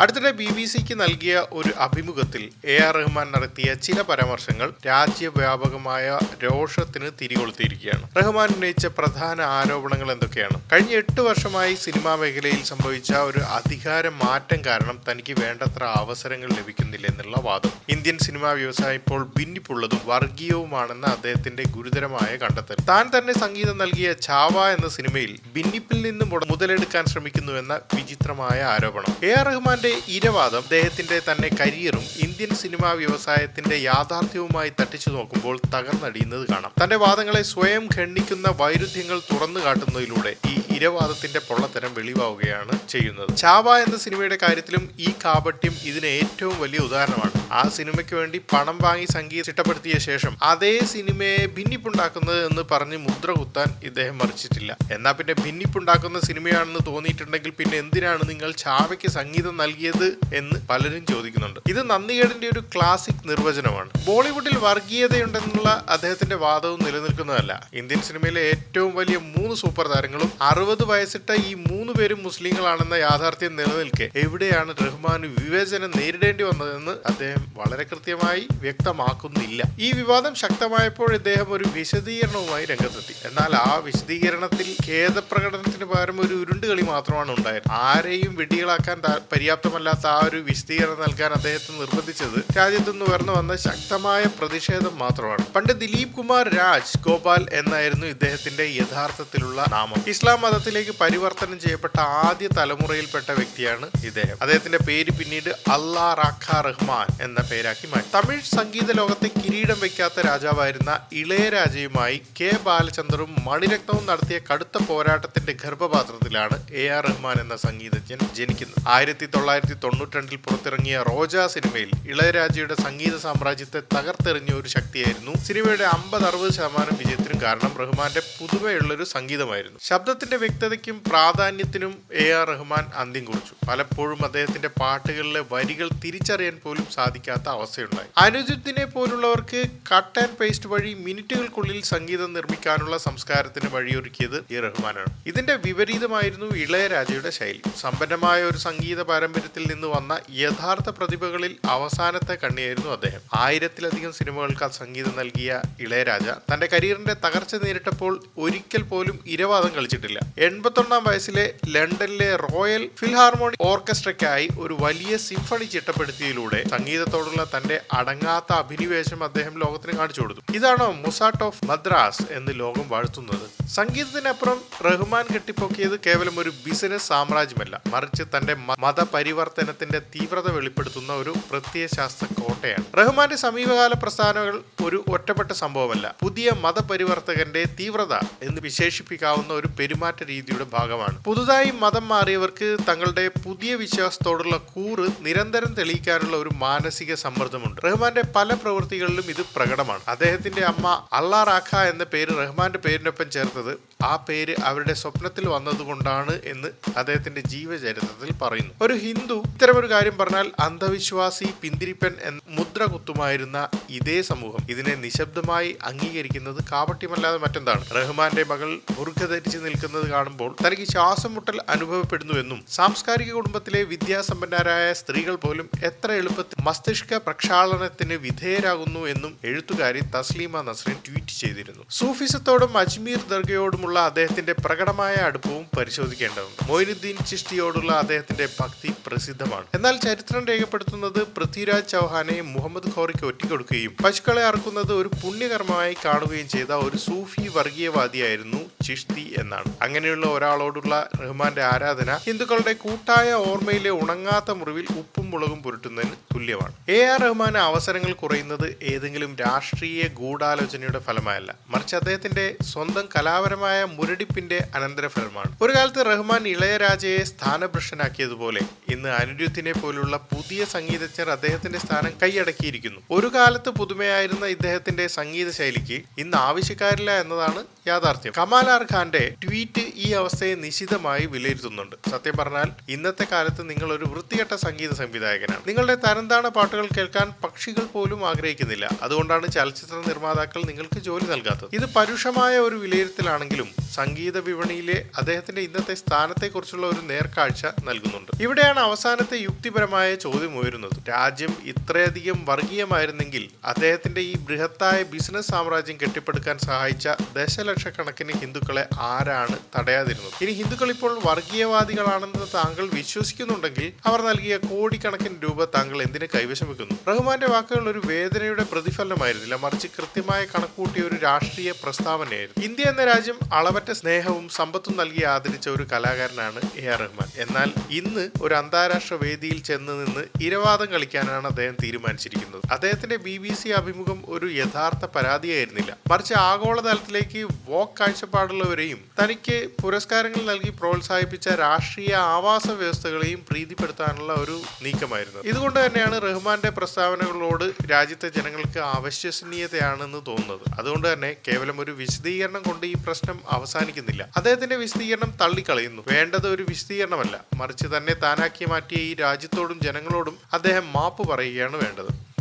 അടുത്തിടെ B B സിക്ക് നൽകിയ ഒരു അഭിമുഖത്തിൽ എ ആർ റഹ്മാൻ നടത്തിയ ചില പരാമർശങ്ങൾ രാജ്യവ്യാപകമായ രോഷത്തിന് തിരികൊളുത്തിയിരിക്കുകയാണ്. റഹ്മാൻ ഉന്നയിച്ച പ്രധാന ആരോപണങ്ങൾ എന്തൊക്കെയാണ്? കഴിഞ്ഞ എട്ട് വർഷമായി സിനിമാ മേഖലയിൽ സംഭവിച്ച ഒരു അധികാര മാറ്റം കാരണം തനിക്ക് വേണ്ടത്ര അവസരങ്ങൾ ലഭിക്കുന്നില്ല എന്നുള്ള വാദം. ഇന്ത്യൻ സിനിമാ വ്യവസായം ഇപ്പോൾ ഭിന്നിപ്പുള്ളതും വർഗീയവുമാണെന്ന അദ്ദേഹത്തിന്റെ ഗുരുതരമായ കണ്ടെത്തൽ. താൻ തന്നെ സംഗീതം നൽകിയ ചാവ എന്ന സിനിമയിൽ ഭിന്നിപ്പിൽ നിന്നും മുതലെടുക്കാൻ ശ്രമിക്കുന്നുവെന്ന വിചിത്രമായ ആരോപണം. എ ആർ റഹ്മാന്റെ ഇരവാദം അദ്ദേഹത്തിന്റെ തന്നെ കരിയറും ഇന്ത്യൻ സിനിമാ വ്യവസായത്തിന്റെ യാഥാർത്ഥ്യവുമായി തട്ടിച്ചു നോക്കുമ്പോൾ തകർന്നടിയുന്നത് കാണാം. തന്റെ വാദങ്ങളെ സ്വയം ഖണ്ഡിക്കുന്ന വൈരുദ്ധ്യങ്ങൾ തുറന്നു കാട്ടുന്നതിലൂടെ ഈ ഇരവാദത്തിന്റെ പൊള്ളത്തരം വെളിവാവുകയാണ് ചെയ്യുന്നത്. ചാവ എന്ന സിനിമയുടെ കാര്യത്തിലും ഈ കാപട്യം ഇതിന് ഏറ്റവും വലിയ ഉദാഹരണമാണ്. ആ സിനിമയ്ക്ക് വേണ്ടി പണം വാങ്ങി സംഗീതം ചിട്ടപ്പെടുത്തിയ ശേഷം അതേ സിനിമയെ ഭിന്നിപ്പുണ്ടാക്കുന്നത് എന്ന് പറഞ്ഞ് മുദ്ര കുത്താൻ ഇദ്ദേഹം മറിച്ചിട്ടില്ല. എന്നാൽ പിന്നെ ഭിന്നിപ്പുണ്ടാക്കുന്ന സിനിമയാണെന്ന് തോന്നിയിട്ടുണ്ടെങ്കിൽ പിന്നെ എന്തിനാണ് നിങ്ങൾ ചാവയ്ക്ക് സംഗീതം നൽകിയത് എന്ന് പലരും ചോദിക്കുന്നുണ്ട്. ഇത് നന്ദികേടിന്റെ ഒരു ക്ലാസിക് നിർവചനമാണ്. ബോളിവുഡിൽ വർഗീയതയുണ്ടെന്നുള്ള അദ്ദേഹത്തിന്റെ വാദവും നിലനിൽക്കുന്നതല്ല. ഇന്ത്യൻ സിനിമയിലെ ഏറ്റവും വലിയ മൂന്ന് സൂപ്പർ താരങ്ങളും അറുപത് വയസ്സിട്ട ഈ മൂന്ന് പേരും മുസ്ലിങ്ങളാണെന്ന യാഥാർത്ഥ്യം നിലനിൽക്കെ എവിടെയാണ് റഹ്മാന് വിവേചനം നേരിടേണ്ടി വന്നതെന്ന് അദ്ദേഹം വളരെ കൃത്യമായി വ്യക്തമാക്കുന്നില്ല. ഈ വിവാദം ശക്തമായപ്പോൾ ഇദ്ദേഹം ഒരു വിശദീകരണവുമായി രംഗത്തെത്തി. എന്നാൽ ആ വിശദീകരണത്തിൽ ഖേദപ്രകടനത്തിന് പകരം ഒരു ഉരുണ്ടുകളി മാത്രമാണ് ഉണ്ടായത്. ആരെയും വെടികളാക്കാൻ താ- പര്യാപ്തമല്ലാത്ത ആ ഒരു വിശദീകരണം നൽകാൻ അദ്ദേഹത്തെ നിർബന്ധിച്ചത് രാജ്യത്തുനിന്ന് ഉയർന്നു വന്ന ശക്തമായ പ്രതിഷേധം മാത്രമാണ്. പണ്ട് ദിലീപ് കുമാർ രാജ് ഗോപാൽ എന്നായിരുന്നു ഇദ്ദേഹത്തിന്റെ യഥാർത്ഥത്തിലുള്ള നാമം. ഇസ്ലാം മതത്തിലേക്ക് പരിവർത്തനം ചെയ്യപ്പെട്ട ആദ്യ തലമുറയിൽപ്പെട്ട വ്യക്തിയാണ് ഇദ്ദേഹം. അദ്ദേഹത്തിന്റെ പേര് പിന്നീട് അള്ളാ റാഖ റഹ്മാൻ എന്ന പേരാക്കി മാറ്റി. തമിഴ് സംഗീത ലോകത്തെ കിരീടം വയ്ക്കാത്ത രാജാവായിരുന്ന ഇളയരാജയുമായി കെ ബാലചന്ദ്രനും മണിരത്നവും നടത്തിയ കടുത്ത പോരാട്ടത്തിന്റെ ഗർഭപാത്രത്തിലാണ് എ ആർ റഹ്മാൻ എന്ന സംഗീതജ്ഞൻ ജനിക്കുന്നത്. ആയിരത്തി തൊള്ളായിരത്തി തൊണ്ണൂറ്റിരണ്ടിൽ പുറത്തിറങ്ങിയ റോജ സിനിമയിൽ ഇളയരാജയുടെ സംഗീത സാമ്രാജ്യത്തെ തകർത്തെറിഞ്ഞ ഒരു ശക്തിയായിരുന്നു. സിനിമയുടെ അമ്പത് അറുപത് ശതമാനം വിജയത്തിനും കാരണം റഹ്മാന്റെ പുതുമയുള്ളൊരു സംഗീതമായിരുന്നു. ശബ്ദത്തിന്റെ വ്യക്തതയ്ക്കും പ്രാധാന്യത്തിനും എ ആർ റഹ്മാൻ അന്ത്യം കുറിച്ചു. പലപ്പോഴും അദ്ദേഹത്തിന്റെ പാട്ടുകളിലെ വരികൾ തിരിച്ചറിയാൻ പോലും സാധിക്കാത്ത അവസ്ഥയുണ്ടായി. അനുജിത്തിനെ പോലുള്ളവർക്ക് കട്ട് ആൻഡ് പേസ്റ്റ് വഴി മിനിറ്റുകൾക്കുള്ളിൽ സംഗീതം നിർമ്മിക്കാനുള്ള സംസ്കാരത്തിന് വഴിയൊരുക്കിയത് ഈ റഹ്മാനാണ്. ഇതിന്റെ വിപരീതമായിരുന്നു ഇളയരാജയുടെ ശൈലി. സമ്പന്നമായ ഒരു സംഗീത പാരമ്പര്യത്തിൽ നിന്ന് വന്ന യഥാർത്ഥ പ്രതിഭകളിൽ അവസാനത്തെ കണ്ണിയായിരുന്നു അദ്ദേഹം. ആയിരത്തിലധികം സിനിമകൾക്ക് സംഗീതം നൽകിയ ഇളയരാജ തന്റെ കരിയറിന്റെ തകർച്ച നേരിട്ടപ്പോൾ ഒരിക്കൽ പോലും ഇരവാദം കളിച്ചിട്ടില്ല. എൺപത്തൊന്നാം വയസ്സിലെ ലണ്ടനിലെ റോയൽ ഫിൽഹാർമോണി ഓർക്കസ്ട്രയ്ക്കായി ഒരു വലിയ സിംഫണി ചിട്ടപ്പെടുത്തിയതിലൂടെ സംഗീതത്തോടുള്ള തന്റെ അടങ്ങാത്ത അഭിനിവേശം അദ്ദേഹം ലോകത്തിന് കാണിച്ചു കൊടുത്തു. ഇതാണോ മൊസാട്ട് ഓഫ് മദ്രാസ് എന്ന് ലോകം വാഴ്ത്തുന്നത്? സംഗീതത്തിനപ്പുറം റഹ്മാൻ കെട്ടിപ്പൊക്കിയത് കേവലം ഒരു ബിസിനസ് സാമ്രാജ്യമല്ല. മറിച്ച് തന്റെ മ- മതപരിവർത്തനത്തിന്റെ തീവ്രത വെളിപ്പെടുത്തുന്ന ഒരു പ്രത്യയശാസ്ത്ര കോട്ടയാണ്. റഹ്മാന്റെ സമീപകാല പ്രസ്ഥാനങ്ങൾ ഒരു ഒറ്റപ്പെട്ട സംഭവമല്ല പുതിയ മതപരിവർത്തകന്റെ തീവ്രത എന്ന് വിശേഷിപ്പിക്കാവുന്ന ഒരു പെരുമാറ്റ രീതിയുടെ ഭാഗമാണ്. പുതുതായി മതം മാറിയവർക്ക് തങ്ങളുടെ പുതിയ വിശ്വാസത്തോടുള്ള കൂറ് നിരന്തരം തെളിയിക്കാനുള്ള ഒരു മാനസിക സമ്മർദ്ദമുണ്ട്. റഹ്മാന്റെ പല പ്രവൃത്തികളിലും ഇത് പ്രകടമാണ്. അദ്ദേഹത്തിന്റെ അമ്മ അള്ളാ റാഖ എന്ന പേര് റഹ്മാന്റെ പേരിനൊപ്പം ചേർത്തത് ആ പേര് അവരുടെ സ്വപ്നത്തിൽ വന്നതുകൊണ്ടാണ് എന്ന് അദ്ദേഹത്തിന്റെ ജീവചരിത്രത്തിൽ പറയുന്നു. ഒരു ഹിന്ദു ഇത്തരമൊരു കാര്യം പറഞ്ഞാൽ അന്ധവിശ്വാസി പിന്തിരിപ്പൻ എന്ന മുദ്ര കുത്തുമായിരുന്ന ഇതേ സമൂഹം. ഇതിനെ നിശബ്ദമായി അംഗീകരിക്കുന്നത് കാപട്യമല്ലാതെ മറ്റെന്താണ്? റഹ്മാന്റെ മകൾ ബുർഖ ധരിച്ച് നിൽക്കുന്നത് കാണുമ്പോൾ തനിക്ക് ശ്വാസം മുട്ടൽ അനുഭവപ്പെടുന്നുവെന്നും സാംസ്കാരിക കുടുംബത്തിലെ വിദ്യാസമ്പന്നരായ സ്ത്രീകൾ പോലും എത്ര എളുപ്പത്തിൽ മസ്തിഷ്ക പ്രക്ഷാളനത്തിന് വിധേയരാകുന്നു എന്നും എഴുത്തുകാരി തസ്ലീമ നസ്രീൻ ട്വീറ്റ് ചെയ്തിരുന്നു. സൂഫിസത്തോടും അജ്മീർ ദർഗയോടുമുള്ള അദ്ദേഹത്തിന്റെ പ്രകടമായ അടുപ്പവും പരിശോധിക്കേണ്ടതുണ്ട് മൊയിനുദ്ദീൻ ചിഷ്ടിയോടുള്ള അദ്ദേഹത്തിന്റെ ഭക്തി പ്രസിദ്ധമാണ്. എന്നാൽ ചരിത്രം രേഖപ്പെടുത്തുന്നത് പൃഥ്വിരാജ് ചൗഹാനെ മുഹമ്മദ് ഖോറിക്ക് ഒറ്റിക്കൊടുക്കുകയും പശുക്കളെ അറക്കുന്നത് ഒരു പുണ്യകർമ്മമായി കാണുകയും ചെയ്ത ഒരു സൂഫി വർഗീയവാദിയായിരുന്നു ചിഷ്തി എന്നാണ്. അങ്ങനെയുള്ള ഒരാളോടുള്ള റഹ്മാന്റെ ആരാധന ഹിന്ദുക്കളുടെ കൂട്ടായ ഓർമ്മയിലെ ഉണങ്ങാത്ത മുറിവിൽ ഉപ്പും മുളകും പുരട്ടുന്നതിന് തുല്യമാണ്. എ ആർ റഹ്മാന് അവസരങ്ങൾ കുറയുന്നത് ഏതെങ്കിലും രാഷ്ട്രീയ ഗൂഢാലോചനയുടെ ഫലമായല്ല. മറിച്ച് അദ്ദേഹത്തിന്റെ സ്വന്തം കലാപരമായ മുരടിപ്പിന്റെ അനന്തരഫലമാണ്. ഒരു കാലത്ത് റഹ്മാൻ ഇളയരാജയെ സ്ഥാനഭ്രഷ്ടനാക്കിയതുപോലെ ഇന്ന് അനിരുദ്ധിനെ പോലുള്ള പുതിയ സംഗീതജ്ഞർ അദ്ദേഹത്തിന്റെ സ്ഥാനം കൈയടക്കിയിരിക്കുന്നു. ഒരു കാലത്ത് പുതുമയായിരുന്ന ഇദ്ദേഹത്തിന്റെ സംഗീത ശൈലിക്ക് ഇന്ന് ആവശ്യക്കാരില്ല എന്നതാണ് യാഥാർത്ഥ്യം. കമാൽ ആർ ഖാന്റെ ട്വീറ്റ് ഈ അവസ്ഥയെ നിശിതമായി വിലയിരുത്തുന്നുണ്ട്. സത്യം പറഞ്ഞാൽ ഇന്നത്തെ കാലത്ത് നിങ്ങൾ ഒരു വൃത്തികെട്ട സംഗീത സംവിധായകനാണ്. നിങ്ങളുടെ തരംതാണ പാട്ടുകൾ കേൾക്കാൻ പക്ഷികൾ പോലും ആഗ്രഹിക്കുന്നില്ല. അതുകൊണ്ടാണ് ചലച്ചിത്ര നിർമ്മാതാക്കൾ നിങ്ങൾക്ക് ജോലി നൽകാത്തത്. ഇത് പരുഷമായ ഒരു വിലയിരുത്തലാണെങ്കിലും സംഗീത വിപണിയിലെ അദ്ദേഹത്തിന്റെ ഇന്നത്തെ സ്ഥാനത്തെക്കുറിച്ചുള്ള ഒരു നേർക്കാഴ്ച നൽകുന്നുണ്ട്. ഇവിടെയാണ് അവസാനത്തെ യുക്തിപരമായ ചോദ്യം ഉയരുന്നത്. രാജ്യം ഇത്രയധികം വർഗീയമായിരുന്നെങ്കിൽ അദ്ദേഹത്തിന്റെ ഈ ബൃഹത്തായ ബിസിനസ് സാമ്രാജ്യം കെട്ടിപ്പടുക്കാൻ സഹായിച്ച ദശലക്ഷക്കണക്കിന് ഹിന്ദുക്കളെ ആരാണ് തടയാതിരുന്നത്? ഇനി ഹിന്ദുക്കൾ ഇപ്പോൾ വർഗീയവാദികളാണെന്ന് താങ്കൾ വിശ്വസിക്കുന്നുണ്ടെങ്കിൽ അവർ നൽകിയ കോടിക്കണക്കിന് രൂപ താങ്കൾ എന്തിന് കൈവശം വെക്കുന്നു റഹ്മാന്റെ വാക്കുകൾ ഒരു വേദനയുടെ പ്രതിഫലനമായിരുന്നില്ല മറിച്ച് കൃത്യമായ കണക്കൂട്ടിയ ഒരു രാഷ്ട്രീയ പ്രസ്താവനയായിരുന്നു. ഇന്ത്യ എന്ന രാജ്യം അളവറ്റ സ്നേഹവും സമ്പത്തും നൽകി ആദരിച്ച ഒരു കലാകാരനാണ് എ ആർ റഹ്മാൻ. എന്നാൽ ഇന്ന് ഒരു അന്താരാഷ്ട്ര വേദിയിൽ ചെന്ന് നിന്ന് ഇരവാദം കളിക്കാനാണ് അദ്ദേഹം തീരുമാനിച്ചിരിക്കുന്നത്. അദ്ദേഹത്തിന്റെ ബി ബി സി അഭിമുഖം ഒരു യഥാർത്ഥ പരാതിയായിരുന്നില്ല. മറിച്ച് ആഗോളതലത്തിലേക്ക് വോക്ക് കാഴ്ചപ്പാടുള്ളവരെയും തനിക്ക് പുരസ്കാരങ്ങൾ നൽകി പ്രോത്സാഹിപ്പിച്ച രാഷ്ട്രീയ ആവാസ വ്യവസ്ഥകളെയും പ്രീതിപ്പെടുത്താനുള്ള ഒരു നീക്കമായിരുന്നു. ഇതുകൊണ്ട് തന്നെയാണ് റഹ്മാന്റെ പ്രസ്താവനകളോട് രാജ്യത്തെ ജനങ്ങൾക്ക് അവശ്വസനീയതയാണെന്ന് തോന്നുന്നത്. അതുകൊണ്ട് തന്നെ കേവലം ഒരു വിശദീകരണം കൊണ്ട് ഈ പ്രശ്നം അവസാനിക്കുന്നില്ല. അദ്ദേഹത്തിന്റെ വിശദീകരണം തള്ളിക്കളയുന്നു. വേണ്ടത് ഒരു വിശദീകരണമല്ല. മറിച്ച് തന്നെ താനാക്കി മാറ്റിയ ഈ രാജ്യത്തോടും ജനങ്ങളോടും അദ്ദേഹം മാപ്പ് പറയുകയാണ് വേണ്ടത്.